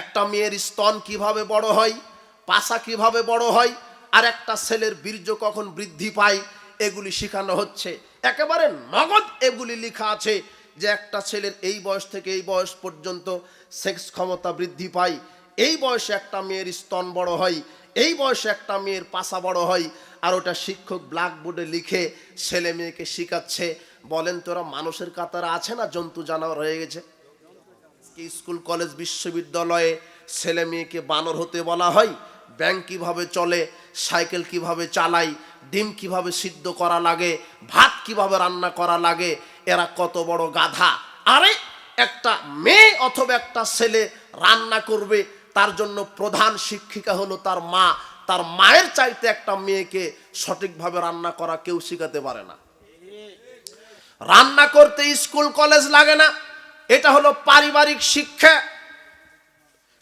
একটা মেয়ের স্তন কীভাবে বড় হয়, পাশা কীভাবে বড় হয়, আর একটা ছেলের বীর্য কখন বৃদ্ধি পায়, এগুলি শেখানো হচ্ছে। একেবারে নগদ এগুলি লেখা আছে যে একটা ছেলের এই বয়স থেকে এই বয়স পর্যন্ত সেক্স ক্ষমতা বৃদ্ধি পায়। এই বয়সে একটা মেয়ের স্তন বড় হয়, এই বয়সে একটা মেয়ের পাশা বড় হয়, আর ওটা শিক্ষক ব্ল্যাকবোর্ডে লিখে ছেলে মেয়েকে শেখাচ্ছে। বলেন তোরা মানুষের কাতারে আছে না জন্তু জানোয়ার হয়ে গেছে? কি স্কুল, কলেজ, বিশ্ববিদ্যালয়ে ছেলে মেয়েকে বানর হতে বলা হয়। ব্যাংক কীভাবে চলে, সাইকেল কীভাবে চালাই ডিম কীভাবে সিদ্ধ করা লাগে, ভাত কীভাবে রান্না করা লাগে, এরা কত বড় গাধা। আরে, একটা মেয়ে অথবা একটা ছেলে রান্না করবে, তার জন্য প্রধান শিক্ষিকা হলো তার মা। তার মায়ের চাইতে একটা মেয়েকে সঠিকভাবে রান্না করা কেউ শিখাতে পারে না। রান্না করতে স্কুল, কলেজ লাগে না। এটা হলো পারিবারিক শিক্ষা।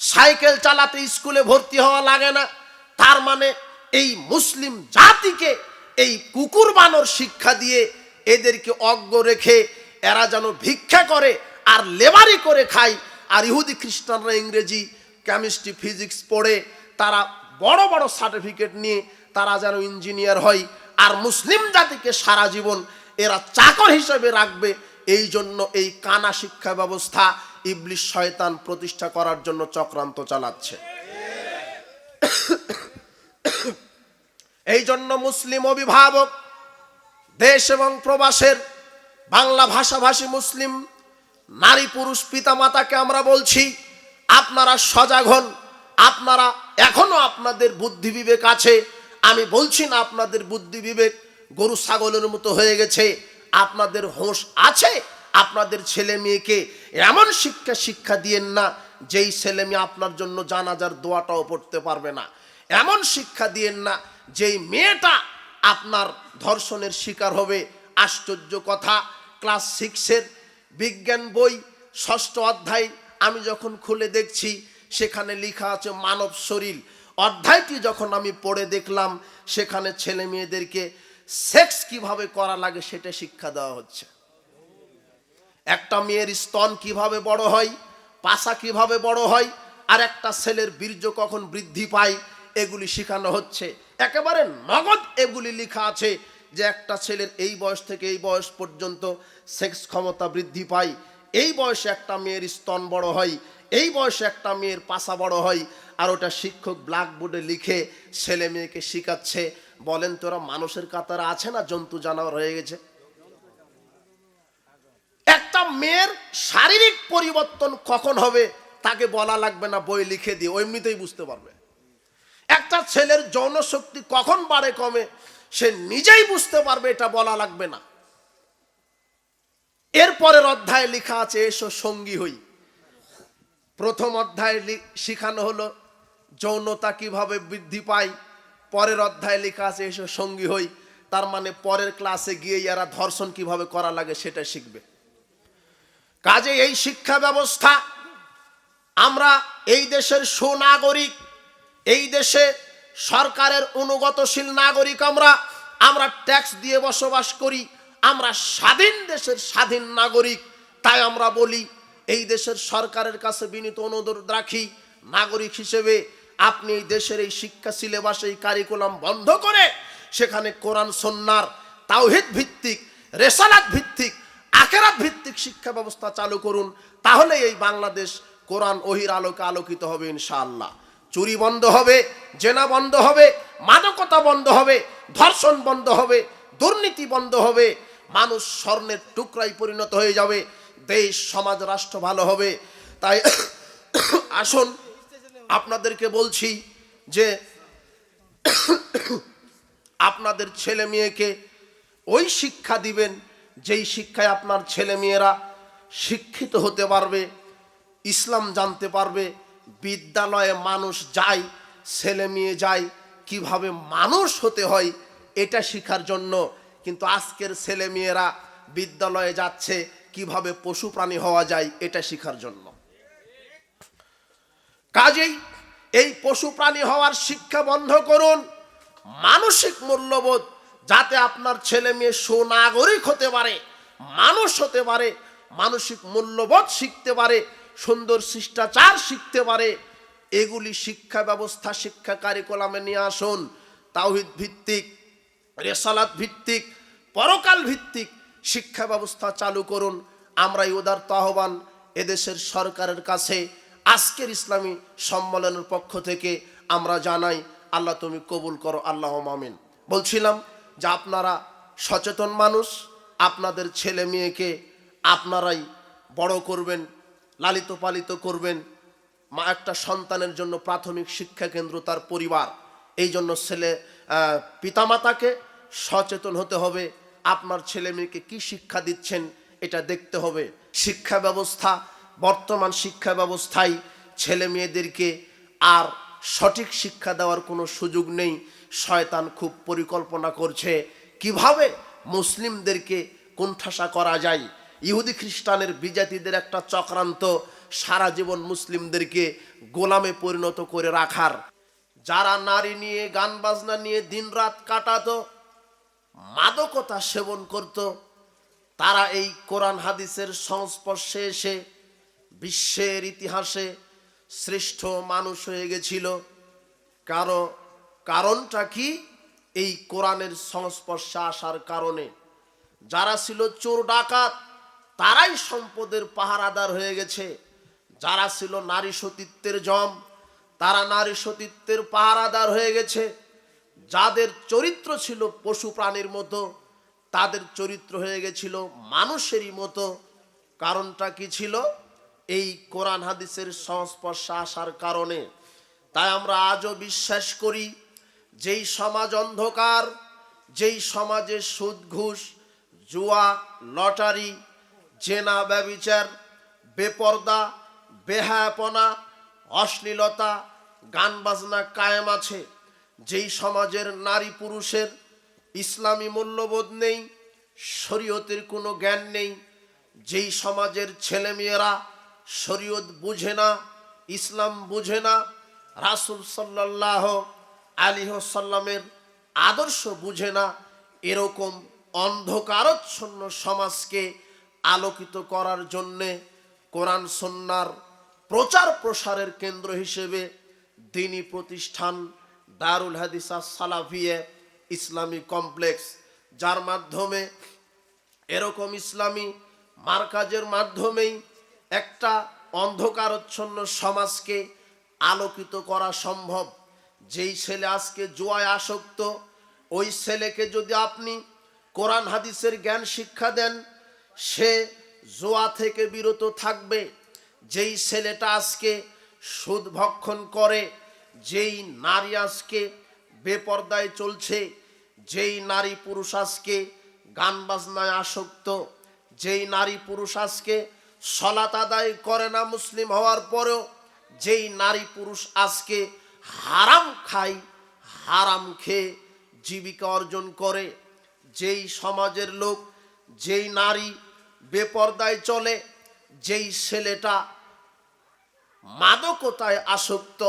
সাইকেল চালাতে স্কুলে ভর্তি হওয়া লাগে না। তার মানে এই মুসলিম জাতিকে এই কুকুর বানর শিক্ষা দিয়ে এদেরকে অজ্ঞ রেখে এরা যেন ভিক্ষা করে আর লেবারি করে খায়। আর ইহুদি খ্রিস্টানরা ইংরেজি কেমিস্ট্রি ফিজিক্স পড়ে, তারা বড় বড় সার্টিফিকেট নিয়ে তারা যেন ইঞ্জিনিয়ার হয়। আর মুসলিম জাতিকে সারা জীবন এরা চাকর হিসেবে রাখবে। এই জন্য এই কানা শিক্ষা ব্যবস্থা ইবলিশ শয়তান প্রতিষ্ঠা করার জন্য চক্রান্ত চালাচ্ছে। এই জন্য মুসলিম অভিভাবক, দেশ এবং প্রবাসের বাংলা ভাষাভাষী মুসলিম, নারী পুরুষ পিতামাতাকে আমরা বলছি, আপনারা সজাগ হন, আপনারা এখনও আপনাদের বুদ্ধি বিবেক আছে, আমি বলছি না আপনাদের বুদ্ধি বিবেক গরু ছাগলের মতো হয়ে গেছে আপনাদের হোশ আছে? আপনাদের ছেলে মেয়েকে এমন শিক্ষা শিক্ষা দিয়েন না, যেই ছেলে মেয়ে আপনার জন্য জানাজার দোয়াটাও পড়তে পারবে না। এমন শিক্ষা দিয়েন না, যেই মেয়েটা আপনার ধর্ষণের শিকার হবে। আশ্চর্য কথা, ক্লাস সিক্সের বিজ্ঞান বই, ষষ্ঠ অধ্যায় আমি যখন খুলে দেখছি, সেখানে লেখা আছে মানব শরীর। অধ্যায়টি যখন আমি পড়ে দেখলাম, সেখানে ছেলে মেয়েদেরকে সেক্স কীভাবে করা লাগে সেটা শিক্ষা দেওয়া হচ্ছে। একটা মেয়ের স্তন কীভাবে বড় হয়, পাশা কীভাবে বড় হয়, আর একটা ছেলের বীর্য কখন বৃদ্ধি পায়, এগুলি শেখানো হচ্ছে। একেবারে নগদ এগুলি লেখা আছে যে একটা ছেলের এই বয়স থেকে এই বয়স পর্যন্ত সেক্স ক্ষমতা বৃদ্ধি পায়। এই বয়সে একটা মেয়ের স্তন বড় হয়, এই বয়সে একটা মেয়ের পাশা বড় হয়, আর ওটা শিক্ষক ব্ল্যাকবোর্ডে লিখে ছেলে মেয়েকে শেখাচ্ছে। বলেন, তোরা মানুষের কাতারে আছে না? জন্তু, জানোয়ার হয়ে গেছে। একটা মেয়ের শারীরিক পরিবর্তন কখন হবে, তাকে বলা লাগবে না, বই লিখে দিয়ে এমনিতেই বুঝতে পারবে। একটা ছেলের যৌন শক্তি কখন বাড়ে, কমে, সে নিজেই বুঝতে পারবে, এটা বলা লাগবে না। এরপরের অধ্যায়ে লেখা আছে, এসো সঙ্গী হই। প্রথম অধ্যায়ে শিখানো হলো, যৌনতা কীভাবে বৃদ্ধি পায় পরের অধ্যায়ে লেখা আছে, এসো সঙ্গী হই। তার মানে পরের ক্লাসে গিয়ে এরা ধর্ষণ কীভাবে করা লাগে সেটা শিখবে। কাজে এই শিক্ষা ব্যবস্থা, আমরা এই দেশের সুনাগরিক, এই দেশে সরকারের অনুগতশীল নাগরিক আমরা আমরা ট্যাক্স দিয়ে বসবাস করি, আমরা স্বাধীন দেশের স্বাধীন নাগরিক। তাই আমরা বলি, এই দেশের সরকারের কাছে বিনীত অনুরোধ রাখি, নাগরিক হিসেবে আপনি এই দেশের এই শিক্ষা সিলেবাস, এই কারিকুলাম বন্ধ করে সেখানে কোরআন সন্ন্যার তাওহিদ ভিত্তিক, রেসালাত ভিত্তিক, আখেরাত ভিত্তিক শিক্ষা ব্যবস্থা চালু করুন তাহলে এই বাংলাদেশ কোরআন ওহির আলোকে আলোকিত হবে ইনশাআল্লাহ। চুরি বন্ধ হবে, জেনা বন্ধ হবে, মাদকতা বন্ধ হবে, ধর্ষণ বন্ধ হবে, দুর্নীতি বন্ধ হবে, মানুষ স্বর্ণের টুকরাই পরিণত হয়ে যাবে, দেশ, সমাজ, রাষ্ট্র ভালো হবে। তাই আসুন আপনাদেরকে বলছি যে আপনাদের ছেলে মেয়েকে ওই শিক্ষা দিবেন, যেই শিক্ষায় আপনার ছেলে মেয়েরা শিক্ষিত হতে পারবে, ইসলাম জানতে পারবে, বিদ্যালয়ে মানুষ যায়, ছেলে মেয়ে যায়, কীভাবে মানুষ হতে হয় এটা শেখার জন্য। কিন্তু আজকের ছেলে মেয়েরা বিদ্যালয়ে যাচ্ছে, কীভাবে পশু প্রাণী হওয়া যায় এটা শেখার জন্য। কাজেই এই পশু প্রাণী হওয়ার শিক্ষা বন্ধ করুন, মানসিক মূল্যবোধ যাতে আপনার ছেলে মেয়ে সুনাগরিক হতে পারে, মানুষ হতে পারে, মানসিক মূল্যবোধ শিখতে পারে, সুন্দর শিষ্টাচার শিখতে পারে, এগুলি শিক্ষা ব্যবস্থা, শিক্ষা কারিকুলামে নিয়ে আসুন। তাওহিদ ভিত্তিক, রেসালাত ভিত্তিক, পরকাল ভিত্তিক শিক্ষা ব্যবস্থা চালু করুন। আমরা এই উদারত আহ্বান এদেশের সরকারের কাছে আজকের ইসলামী সম্মেলনের পক্ষ থেকে আমরা জানাই, আল্লাহ তুমি কবুল করো আল্লাহ মামিন বলছিলাম যে আপনারা সচেতন মানুষ, আপনাদের ছেলে মেয়েকে আপনারাই বড় করবেন, লালিত পালিত করবেন। মা একটা সন্তানের জন্য প্রাথমিক শিক্ষা কেন্দ্র তার পরিবার। এই জন্য ছেলে পিতামাতাকে সচেতন হতে হবে। আপনার ছেলে মেয়েকে কি শিক্ষা দিচ্ছেন, এটা দেখতে হবে। শিক্ষা ব্যবস্থা বর্তমান শিক্ষা ব্যবস্থায় ছেলে মেয়েদেরকে আর সঠিক শিক্ষা দেওয়ার কোনো সুযোগ নেই। শয়তান খুব পরিকল্পনা করছে। কীভাবে মুসলিমদেরকে কোণঠাসা করা যায়? ইহুদি খ্রিস্টানের বিজাতিদের একটা চক্রান্ত, সারা জীবন মুসলিমদেরকে গোলামে পরিণত করে রাখার। যারা নারী নিয়ে, গান বাজনা নিয়ে দিনরাত কাটাতো, মাদকতা সেবন করত, তারা এই কোরআন হাদিসের সংস্পর্শে এসে বিশ্বের ইতিহাসে শ্রেষ্ঠ মানুষ হয়ে গেছিল। কারও কারণটা কি? এই কোরআনের সংস্পর্শে আসার কারণে। যারা ছিল চোর ডাকাত, তারাই সম্পদের পাহারাদার হয়ে গেছে। যারা ছিল নারী সতীত্বের জম, তারা নারী সতীত্বের পাহারাদার হয়ে গেছে। যাদের চরিত্র ছিল পশু প্রাণীর মতো, তাদের চরিত্র হয়ে গেছিল মানুষেরই মতো। কারণটা কি ছিল? এই কোরআন হাদিসের সংস্পর্শে আসার কারণে। তাই আমরা আজও বিশ্বাস করি, যেই সমাজ অন্ধকার, যেই সমাজে সুদ ঘুষ জুয়া, লটারি, জেনা ব্যবিচার, বেপর্দা, বেহায়াপনা, অশ্লীলতা গান বাজনা কায়েম আছে। যেই সমাজের নারী পুরুষের ইসলামী মূল্যবোধ নেই, শরীয়তের কোনো জ্ঞান নেই, যেই সমাজের ছেলেমেয়েরা শরীয়ত বুঝে না, ইসলাম বুঝে না, রাসুল সাল্লাহ আলিহ সাল্লামের আদর্শ বুঝে না, এরকম অন্ধকারচ্ছন্ন সমাজকে আলোকিত করার জন্যে কোরআন সন্ন্যার প্রচার প্রসারের কেন্দ্র হিসেবে দিনী প্রতিষ্ঠান দারুল হাদিসা সালাফিয়ে ইসলামী কমপ্লেক্স, যার মাধ্যমে এরকম ইসলামী মার্কাজের মাধ্যমেই একটা অন্ধকারচ্ছন্ন সমাজকে আলোকিত করা সম্ভব। যেই ছেলে আজকে জুয়ায় আসক্ত, ওই ছেলেকে যদি আপনি কোরআন হাদিসের জ্ঞান শিক্ষা দেন, সে জোয়া থেকে বিরত থাকবে। যেই ছেলেটা আজকে সুদ ভক্ষণ করে, যেই নারী আজকে বেপর্দায় চলছে, যেই নারী পুরুষ আজকে গান বাজনায় আসক্ত, যেই নারী পুরুষ আজকে সলাত আদায় করে না মুসলিম হওয়ার পরেও যেই নারী পুরুষ আজকে হারাম খায়, হারাম খেয়ে জীবিকা অর্জন করে, যেই সমাজের লোক, যেই নারী বেপর্দায় চলে, যেই ছেলেটা মাদকতায় আসক্ত,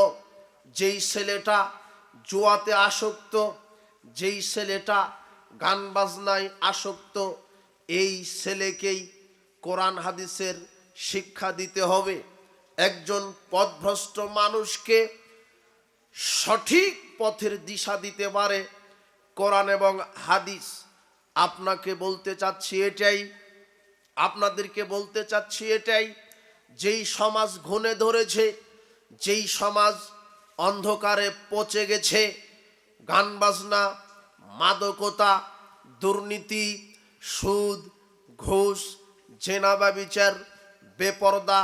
যেই ছেলেটা জুয়াতে আসক্ত, যেই ছেলেটা গান বাজনায় আসক্ত, এই ছেলেকেই কোরআন হাদিসের শিক্ষা দিতে হবে। একজন পথভ্রষ্ট মানুষকে সঠিক পথের দিশা দিতে পারে কোরআন এবং হাদিস। আপনাকে বলতে চাচ্ছি এটাই, আপনাদেরকে বলতে চাচ্ছি এটাই, যেই সমাজ ঘুণে ধরেছে, যেই সমাজ অন্ধকারে পচে গেছে, গান বাজনা, মাদকতা, দুর্নীতি, সুদ, ঘুষ জেনা ব্যবিচার বেপর্দা,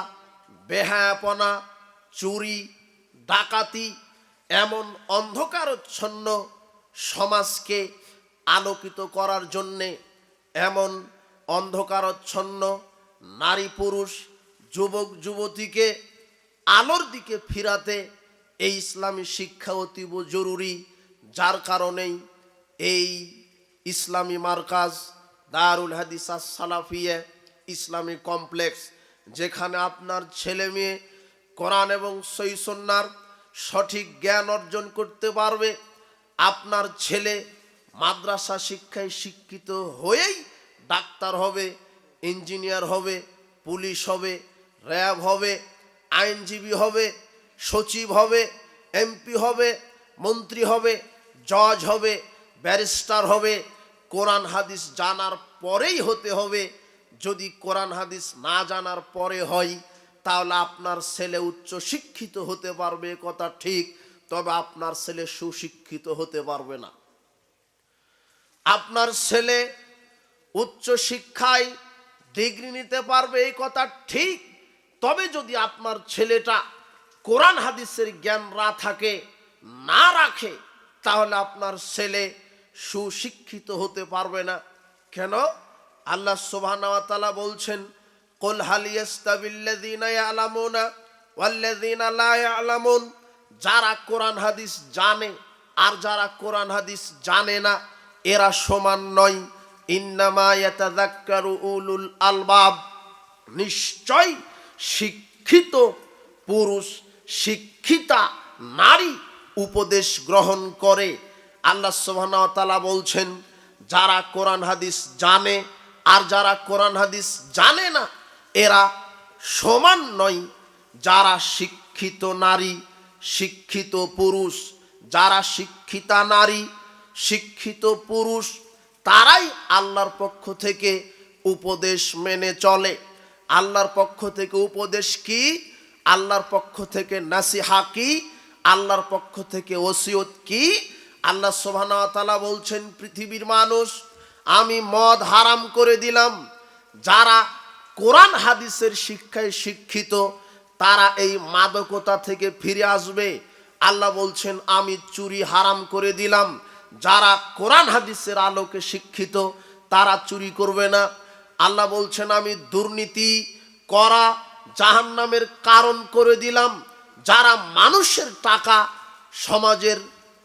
বেহায়াপনা, চুরি, ডাকাতি এমন অন্ধকারচ্ছন্ন সমাজকে আলোকিত করার জন্যে এমন অন্ধকারচ্ছন্ন নারী পুরুষ, যুবক, যুবতীকে আলোর দিকে ফিরাতে এই ইসলামী শিক্ষা অতীব জরুরি। যার কারণেই এই ইসলামী মার্কাজ দারুল হাদিসা সালাফিয়া ইসলামী কমপ্লেক্স, যেখানে আপনার ছেলে মেয়ে কোরআন এবং সৈসন্নার সঠিক জ্ঞান অর্জন করতে পারবে। আপনার ছেলে মাদ্রাসা শিক্ষায় শিক্ষিত হয়েই ডাক্তার হবে, ইঞ্জিনিয়ার হবে, পুলিশ হবে, র্যাব হবে, আইনজীবী হবে, সচিব হবে, এমপি হবে, মন্ত্রী হবে, জজ হবে, ব্যারিস্টার হবে। কোরআন হাদিস জানার পরেই হতে হবে যদি কোরআন হাদিস না জানার পরে হয়, তাহলে আপনার ছেলে উচ্চ শিক্ষিত হতে পারবে কথা ঠিক, তবে আপনার ছেলে সুশিক্ষিত হতে পারবে না। আপনার ছেলে উচ্চ শিক্ষায় ডিগ্রি নিতে পারবে এই কথা ঠিক, তবে যদি আপনার ছেলেটা কোরআন হাদিসের জ্ঞান না থাকে, না রাখে, তাহলে আপনার ছেলে সুশিক্ষিত হতে পারবে না। কেন? আল্লাহ সুবহানাহু বলছেন, কুল ইয়ালামুন যারা কোরআন হাদিস জানে আর যারা কোরআন হাদিস জানে না, এরা সমান নয়। উলুল আলবাব। নিশ্চয় শিক্ষিত পুরুষ, শিক্ষিতা নারী উপদেশ গ্রহণ করে। আল্লাহ ওয়া বলছেন, যারা কোরআন হাদিস জানে আর যারা কোরআন হাদিস জানে না, এরা সমান নয়। যারা শিক্ষিত নারী, শিক্ষিত পুরুষ, যারা শিক্ষিতা নারী, শিক্ষিত পুরুষ, তারাই আল্লাহর পক্ষ থেকে উপদেশ মেনে চলে। আল্লাহর পক্ষ থেকে উপদেশ কি? আল্লাহর পক্ষ থেকে নাসিহা কি? আল্লাহর পক্ষ থেকে ওসিয়ত কি? আল্লাহ তালা বলছেন, পৃথিবীর মানুষ আমি মদ হারাম করে দিলাম। যারা কোরআন হাদিসের শিক্ষায় শিক্ষিত, তারা এই মাদকতা থেকে ফিরে আসবে। আল্লাহ বলছেন, আমি চুরি হারাম করে দিলাম। যারা কোরআন হাদিসের আলোকে শিক্ষিত, তারা চুরি করবে না। আল্লাহ বলছেন, আমি দুর্নীতি করা জাহান্নামের কারণ করে দিলাম। যারা মানুষের টাকা, সমাজের,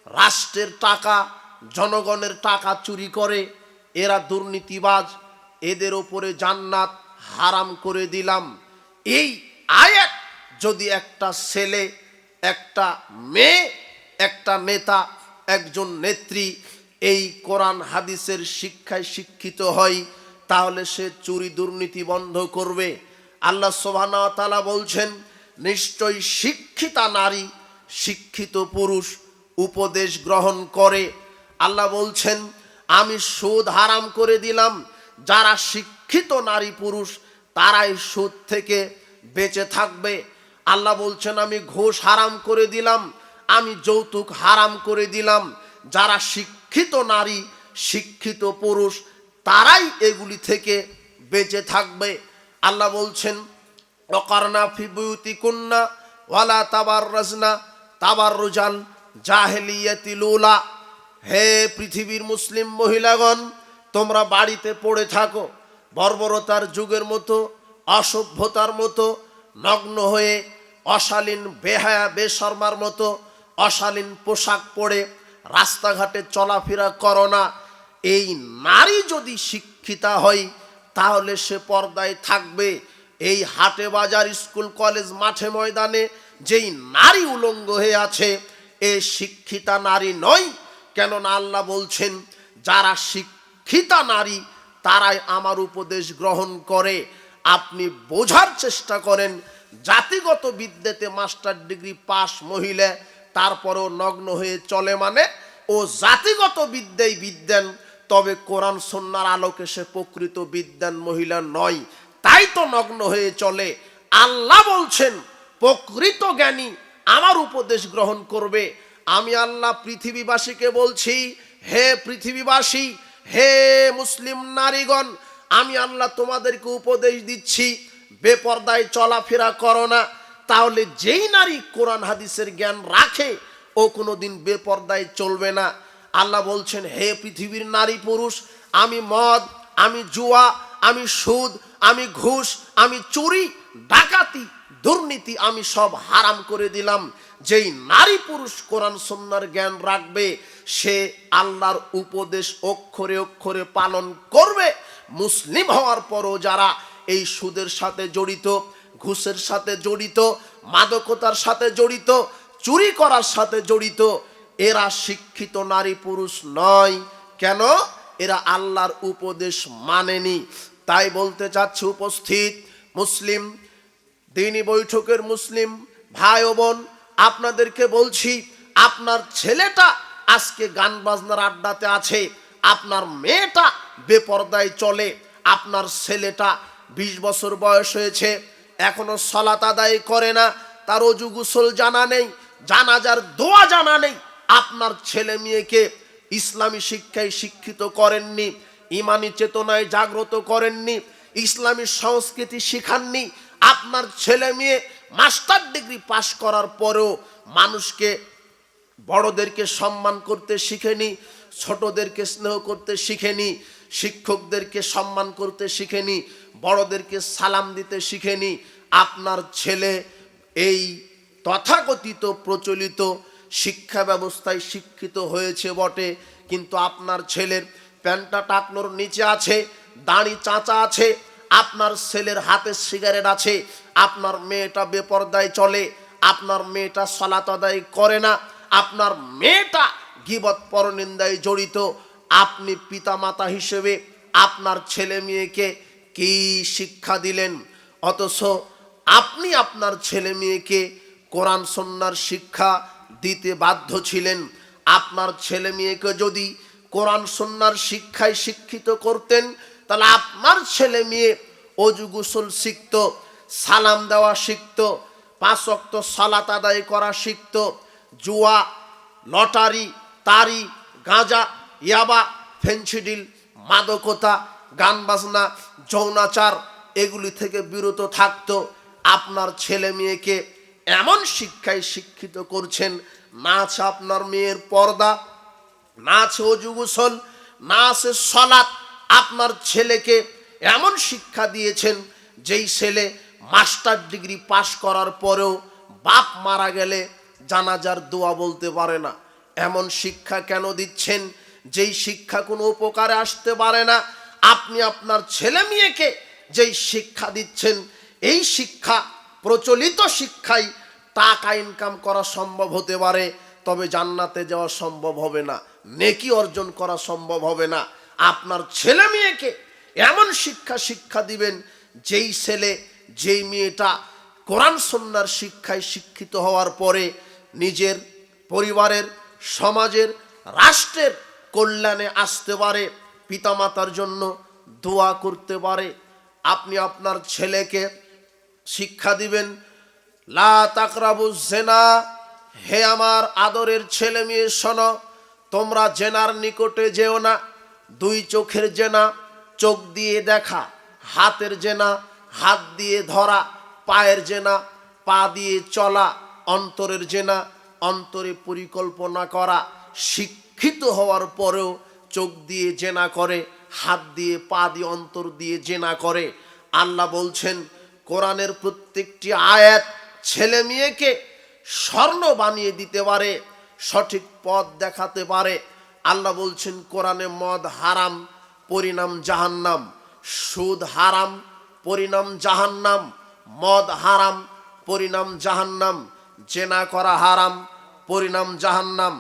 রাষ্ট্রের টাকা, জনগণের টাকা চুরি করে এরা দুর্নীতিবাজ, এদের ওপরে জান্নাত হারাম করে দিলাম। এই আয়াত যদি একটা ছেলে, একটা মেয়ে, একটা নেতা, একজন নেত্রী এই কোরআন হাদিসের শিক্ষায় শিক্ষিত হয়, তাহলে সে চুরি দুর্নীতি বন্ধ করবে। আল্লাহ সোভানা বলছেন, নিশ্চয়ই শিক্ষিতা নারী, শিক্ষিত পুরুষ উপদেশ গ্রহণ করে। আল্লাহ বলছেন আমি সুদ হারাম করে দিলাম। যারা শিক্ষিত নারী পুরুষ, তারাই সুদ থেকে বেঁচে থাকবে। আল্লাহ বলছেন, আমি ঘোষ হারাম করে দিলাম, আমি যৌতুক হারাম করে দিলাম। যারা শিক্ষিত নারী, শিক্ষিত পুরুষ, তারাই এগুলি থেকে বেঁচে থাকবে। আল্লাহ বলছেন অকারনা ফি বুয়ুতি কন্যা ওয়ালা তাবার রাজনা তাবার রুজাল জাহেলিয়াতি লুলা। হে পৃথিবীর মুসলিম মহিলাগণ, তোমরা বাড়িতে পড়ে থাকো, বর্বরতার যুগের মতো, অসভ্যতার মতো, নগ্ন হয়ে অশালীন বেহায়া, বেশর্মার মতো, অশালীন পোশাক পরে রাস্তাঘাটে চলাফেরা করো না। এই নারী যদি শিক্ষিতা হয়, তাহলে সে পর্দায় থাকবে। এই হাটে বাজার, স্কুল, কলেজ, মাঠে ময়দানে যেই নারী উলঙ্গ হয়ে আছে, এ শিক্ষিতা নারী নয় কেননা আল্লাহ বলছেন, যারা শিক্ষিতা নারী, তারাই আমার উপদেশ গ্রহণ করে। আপনি বোঝার চেষ্টা করেন, জাতিগত বিদ্যাতে মাস্টার ডিগ্রি পাস মহিলা, তারপরেও নগ্ন হয়ে চলে মানে ও জাতিগত বিদ্যাই বিদ্যান, তবে কোরআন সন্ন্যার আলোকে সে প্রকৃত বিদ্যান মহিলা নয়, তাই তো নগ্ন হয়ে চলে। আল্লাহ বলছেন, প্রকৃত জ্ঞানী আমার উপদেশ গ্রহণ করবে আমি আল্লাহ পৃথিবীবাসীকে বলছি, হে পৃথিবীবাসী, হে মুসলিম নারীগণ, আমি আল্লাহ তোমাদেরকে উপদেশ দিচ্ছি, বেপর্দায় চলাফেরা করো না। তাহলে যেই নারী কোরআন হাদিসের জ্ঞান রাখে, ও কোনোদিন বেপর্দায় চলবে না। আল্লাহ বলছেন, হে পৃথিবীর নারী পুরুষ, আমি মদ, আমি জুয়া, আমি সুদ, আমি ঘুষ, আমি চুরি, ডাকাতি, দুর্নীতি আমি সব হারাম করে দিলাম। যেই নারী পুরুষ কোরআন সন্ন্যার জ্ঞান রাখবে, সে আল্লাহর উপদেশ অক্ষরে অক্ষরে পালন করবে। মুসলিম হওয়ার পরও যারা এই সুদের সাথে জড়িত, ঘুষের সাথে জড়িত, মাদকতার সাথে জড়িত, চুরি করার সাথে জড়িত, এরা শিক্ষিত নারী পুরুষ নয়। কেন? এরা আল্লাহর উপদেশ মানেনি। তাই বলতে চাচ্ছে উপস্থিত মুসলিম, দিনী বৈঠকের মুসলিম ভাই বোন আপনাদেরকে বলছি, আপনার ছেলেটা আজকে গান বাজনার আড্ডাতে আছে, আপনার মেয়েটা বেপর্দায় চলে, আপনার ছেলেটা বিশ বছর বয়স হয়েছে, এখনও সলাত আদায় করে না, তার অজু গুসল জানা নেই, জানাজার দোয়া জানা নেই, আপনার ছেলে মেয়েকে ইসলামী শিক্ষায় শিক্ষিত করেননি, ইমানি চেতনায় জাগ্রত করেননি, ইসলামী সংস্কৃতি শিখাননি, আপনার ছেলে মেয়ে মাস্টার ডিগ্রি পাশ করার পরেও মানুষকে বড়দেরকে সম্মান করতে শিখেনি, ছোটদেরকে স্নেহ করতে শিখেনি, শিক্ষকদেরকে সম্মান করতে শিখেনি, বড়দেরকে সালাম দিতে শিখেনি। আপনার ছেলে এই তথাকথিত প্রচলিত শিক্ষা ব্যবস্থায় শিক্ষিত হয়েছে বটে, কিন্তু আপনার ছেলের প্যান্টটা টাকনোর নিচে আছে, দাড়ি চাঁচা আছে আপনার ছেলের হাতে সিগারেট আছে, আপনার মেয়েটা বেপর্দায় চলে, আপনার মেয়েটা সলাত আদায় করে না, আপনার মেয়েটা গিবত পরনিন্দায় জড়িত, আপনি পিতামাতা হিসেবে আপনার ছেলে মেয়েকে কি শিক্ষা দিলেন? অথচ আপনি আপনার ছেলে মেয়েকে কোরআন সন্ন্যার শিক্ষা দিতে বাধ্য ছিলেন। আপনার ছেলে মেয়েকে যদি কোরআন সন্ন্যার শিক্ষায় শিক্ষিত করতেন তাহলে আপনার ছেলে মেয়ে অজু গোসল শিখত, সালাম দেওয়া শিখত, পাঁচ অক্ত সালাত আদায় করা শিখত, জুয়া, লটারি, তারি, গাঁজা, ইয়াবা ফেন্সিডিল মাদকতা, গান বাজনা, যৌনাচার এগুলি থেকে বিরত থাকত। আপনার ছেলে মেয়েকে এমন শিক্ষায় শিক্ষিত করছেন, না আপনার মেয়ের পর্দা, না আছে অজু গোসল, না আছে সলাৎ আপনার ছেলেকে এমন শিক্ষা দিয়েছেন, যেই ছেলে মাস্টার ডিগ্রি পাশ করার পরেও বাপ মারা গেলে জানাজার দোয়া বলতে পারে না। এমন শিক্ষা কেন দিচ্ছেন, যেই শিক্ষা কোনো উপকারে আসতে পারে না? আপনি আপনার ছেলে মেয়েকে যেই শিক্ষা দিচ্ছেন, এই শিক্ষা প্রচলিত শিক্ষায় টাকা ইনকাম করা সম্ভব হতে পারে, তবে জান্নাতে যাওয়া সম্ভব হবে না, নেকি অর্জন করা সম্ভব হবে না। আপনার ছেলে মেয়েকে এমন শিক্ষা শিক্ষা দিবেন, যেই ছেলে, যেই মেয়েটা কোরআন সন্ন্যার শিক্ষায় শিক্ষিত হওয়ার পরে নিজের পরিবারের, সমাজের, রাষ্ট্রের কল্যাণে আসতে পারে, পিতামাতার জন্য দোয়া করতে পারে। আপনি আপনার ছেলেকে শিক্ষা দিবেন, লা তাকরাবু জেনা হে আমার আদরের ছেলে মেয়ে শোনো, তোমরা জেনার নিকটে যেও না। দুই চোখের জেনা, চোখ দিয়ে দেখা, হাতের জেনা, হাত দিয়ে ধরা, পায়ের জেনা, পা দিয়ে চলা, অন্তরের জেনা, অন্তরে পরিকল্পনা করা, শিক্ষিত হওয়ার পরেও চোখ দিয়ে জেনা করে, হাত দিয়ে পা দিয়ে অন্তর দিয়ে জেনা করে। আল্লাহ বলছেন, কোরআনের প্রত্যেকটি আয়াত ছেলে মেয়েকে স্বর্ণ বানিয়ে দিতে পারে, সঠিক পথ দেখাতে পারে আল্লাহ বলছেন, কোরআনে মদ হারাম, পরিণাম জাহান্নাম। সুদ হারাম, পরিণাম জাহান্নাম। মদ হারাম, পরিণাম জাহান্নাম। জেনা করা হারাম, পরিণাম জাহান্নাম।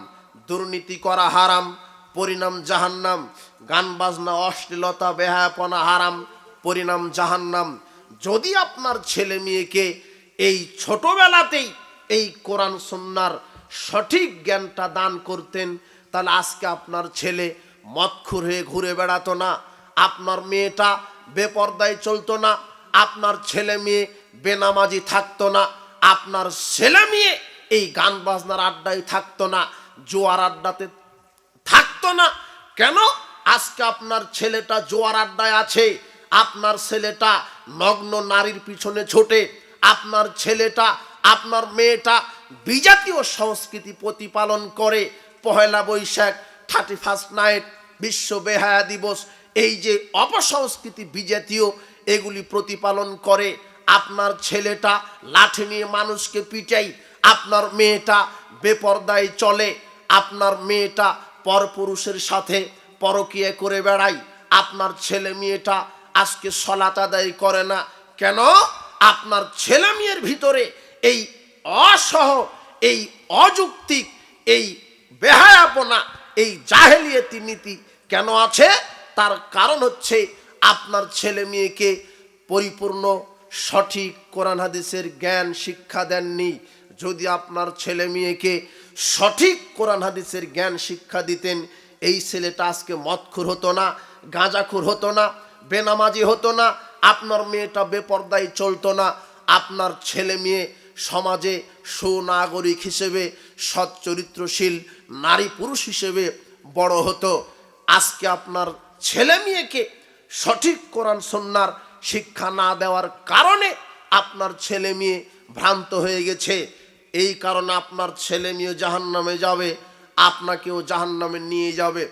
দুর্নীতি করা হারাম, পরিণাম জাহান্নাম। গান বাজনা, অশ্লীলতা, বেহায়াপনা হারাম, পরিণাম জাহান্নাম। যদি আপনার ছেলে মেয়েকে এই ছোটবেলাতেই এই কোরআন সন্ন্যার সঠিক জ্ঞানটা দান করতেন তাহলে আজকে আপনার ছেলে মৎখুর হয়ে ঘুরে বেড়াতো না, আপনার মেয়েটা বেপর্দায় চলতো না, আপনার ছেলে মেয়ে বেনামাজি থাকতো না, আপনার ছেলে মেয়ে এই গান বাজনার আড্ডায় থাকতো না, জোয়ার আড্ডাতে থাকতো না। কেন? আজকে আপনার ছেলেটা জোয়ার আড্ডায় আছে, আপনার ছেলেটা নগ্ন নারীর পিছনে ছোটে, আপনার ছেলেটা, আপনার মেয়েটা বিজাতীয় সংস্কৃতি প্রতিপালন করে Pohela Boishakh thirty first night বিশ্ব বেহায়া দিবস, এই যে অপসংস্কৃতি বিজাতীয়, এগুলি প্রতিপালন করে আপনার ছেলেটা, লাঠি নিয়ে মানুষকে পিটাই, আপনার মেয়েটা বেপর্দায় চলে, আপনার মেয়েটা পরপুরুষের সাথে পরকিয়া করে বেড়ায়, আপনার ছেলে মেয়েটা আজকে সলাত আদায় করে না। কেন? আপনার ছেলে মেয়ের ভিতরে এই অসহ, এই অযৌক্তিক, এই বেহায়াপনা, এই জাহেলিয়াতি নীতি কেন আছে? তার কারণ হচ্ছে আপনার ছেলে মেয়েকে পরিপূর্ণ সঠিক কোরআন হাদিসের জ্ঞান শিক্ষা দেননি। যদি আপনার ছেলে মেয়েকে সঠিক কোরআন হাদিসের জ্ঞান শিক্ষা দিতেন, এই ছেলেটা আজকে মদখুর হতো না, গাঁজাখুর হতো না, বেনামাজি হতো না, আপনার মেয়েটা বেপর্দায় চলতো না, আপনার ছেলে মেয়ে সমাজে সুনাগরিক হিসেবে সৎ চরিত্রশীল নারী পুরুষ হিসেবে বড় হতো। আজকে আপনার ছেলে মেয়েকে সঠিক কোরআন সন্ন্যার শিক্ষা না দেওয়ার কারণে আপনার ছেলে মেয়ে ভ্রান্ত হয়ে গেছে। এই কারণে আপনার ছেলে মেয়ে জাহান্নামে যাবে, আপনাকেও জাহান্নামে নিয়ে যাবে।